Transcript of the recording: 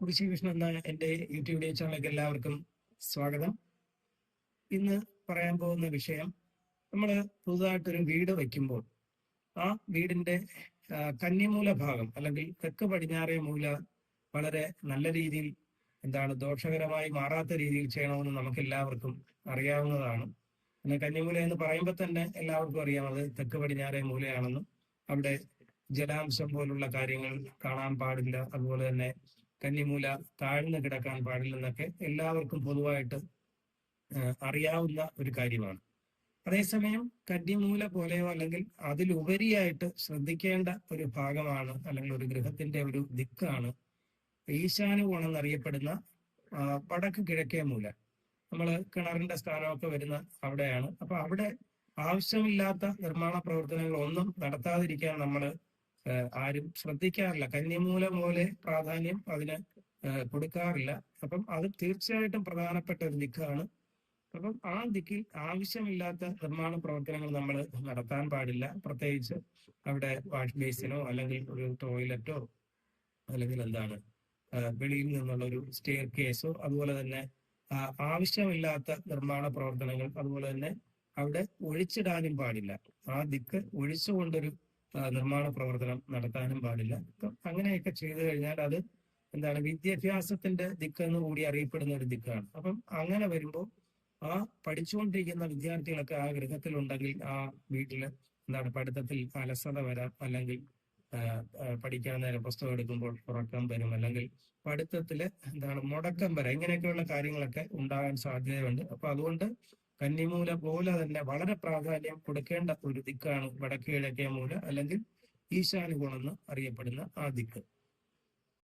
കുരിശി വിഷ്ണു എന്ന എന്റെ യൂട്യൂബ് ചാനലിലേക്ക് എല്ലാവർക്കും സ്വാഗതം. ഇന്ന് പറയാൻ പോകുന്ന വിഷയം നമ്മൾ പുതുതായിട്ടൊരു വീട് വയ്ക്കുമ്പോൾ ആ വീടിന്റെ ആ, കന്നിമൂല ഭാഗം അല്ലെങ്കിൽ തെക്ക് പടിഞ്ഞാറേ മൂല വളരെ നല്ല രീതിയിൽ എന്താണ് ദോഷകരമായി മാറാത്ത രീതിയിൽ ചെയ്യണമെന്ന് നമുക്ക് എല്ലാവർക്കും അറിയാവുന്നതാണ്. പിന്നെ കന്നിമൂല എന്ന് പറയുമ്പോൾ തന്നെ എല്ലാവർക്കും അറിയാം അത് തെക്ക് പടിഞ്ഞാറേ മൂലയാണെന്നും അവിടെ ജലാംശം പോലുള്ള കാര്യങ്ങൾ കാണാൻ പാടില്ല. അതുപോലെ തന്നെ കന്നിമൂല താഴ്ന്നു കിടക്കാൻ പാടില്ലെന്നൊക്കെ എല്ലാവർക്കും പൊതുവായിട്ട് അറിയാവുന്ന ഒരു കാര്യമാണ്. അതേസമയം കന്നിമൂല പോലെയോ അല്ലെങ്കിൽ അതിലുപരിയായിട്ട് ശ്രദ്ധിക്കേണ്ട ഒരു ഭാഗമാണ് അല്ലെങ്കിൽ ഒരു ഗൃഹത്തിന്റെ ഒരു ദിക്കാണ് ഈശാനുകോണം എന്നറിയപ്പെടുന്ന വടക്ക് കിഴക്കേ മൂല. നമ്മൾ കിണറിന്റെ സ്ഥാനമൊക്കെ വരുന്ന അവിടെയാണ്. അപ്പൊ അവിടെ ആവശ്യമില്ലാത്ത നിർമ്മാണ പ്രവർത്തനങ്ങൾ ഒന്നും നടത്താതിരിക്കാൻ നമ്മൾ ആരും ശ്രദ്ധിക്കാറില്ല. കന്യമൂല പോലെ പ്രാധാന്യം അതിന് കൊടുക്കാറില്ല. അപ്പം അത് തീർച്ചയായിട്ടും പ്രധാനപ്പെട്ട ഒരു ദിക്കാണ്. അപ്പം ആ ദിക്കിൽ ആവശ്യമില്ലാത്ത നിർമ്മാണ പ്രവർത്തനങ്ങൾ നമ്മൾ നടത്താൻ പാടില്ല. പ്രത്യേകിച്ച് അവിടെ വാഷ് ബേസിനോ അല്ലെങ്കിൽ ഒരു ടോയ്ലറ്റോ അല്ലെങ്കിൽ എന്താണ് വെളിയിൽ നിന്നുള്ള ഒരു സ്റ്റെയർ കേസോ അതുപോലെ തന്നെ ആവശ്യമില്ലാത്ത നിർമ്മാണ പ്രവർത്തനങ്ങൾ അതുപോലെ തന്നെ അവിടെ ഒഴിച്ചിടാനും പാടില്ല. ആ ദിക്ക് ഒഴിച്ചുകൊണ്ടൊരു നിർമ്മാണ പ്രവർത്തനം നടത്താനും പാടില്ല. അങ്ങനെയൊക്കെ ചെയ്തു കഴിഞ്ഞാൽ അത് എന്താണ് വിദ്യാഭ്യാസത്തിന്റെ ദിക്ക് എന്ന് കൂടി അറിയപ്പെടുന്ന ഒരു ദിക്കാണ്. അപ്പം അങ്ങനെ വരുമ്പോൾ ആ പഠിച്ചുകൊണ്ടിരിക്കുന്ന വിദ്യാർത്ഥികളൊക്കെ ആ ഗൃഹത്തിലുണ്ടെങ്കിൽ ആ വീട്ടിൽ എന്താണ് പഠിത്തത്തിൽ അലസത വരാം. അല്ലെങ്കിൽ പഠിക്കാൻ നേരം പുസ്തകം എടുക്കുമ്പോൾ ഉറക്കം വരും. അല്ലെങ്കിൽ പഠിത്തത്തിൽ എന്താണ് മുടക്കം വരാം. ഇങ്ങനെയൊക്കെയുള്ള കാര്യങ്ങളൊക്കെ ഉണ്ടാകാൻ സാധ്യതയുണ്ട്. അപ്പൊ അതുകൊണ്ട് കന്നിമൂല പോലെ തന്നെ വളരെ പ്രാധാന്യം കൊടുക്കേണ്ട ഒരു ദിക്കാണ് വടക്കു കിഴക്കേ മൂല അല്ലെങ്കിൽ ഈശാനുകോണം എന്ന് അറിയപ്പെടുന്ന ആ ദിക്ക്.